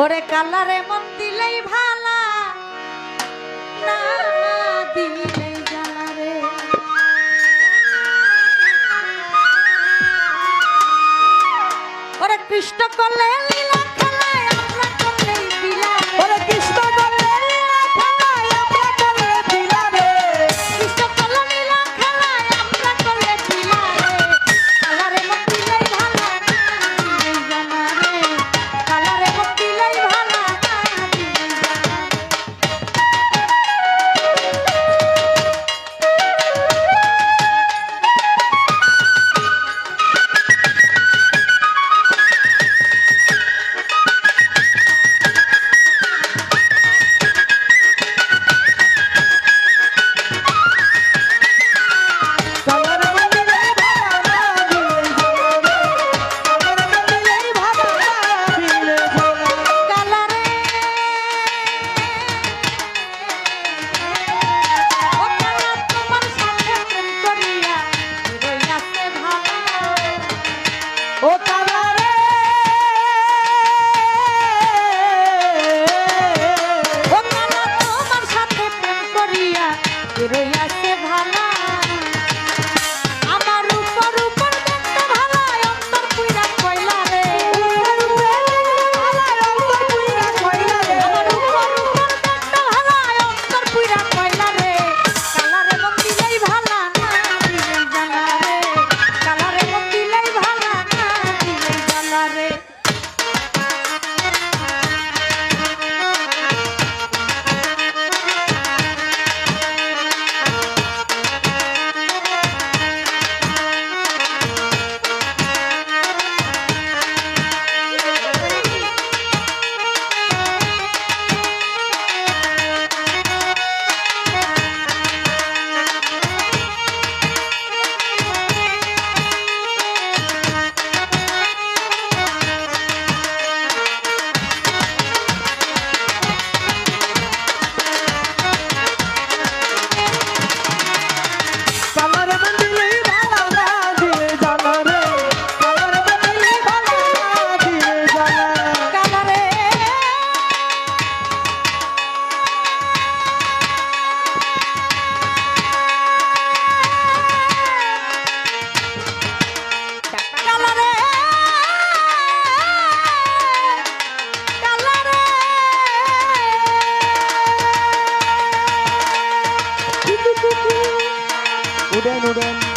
ওরে কালারে মন দিলেই ভালা। কৃষ্ণ করলে No, no, no.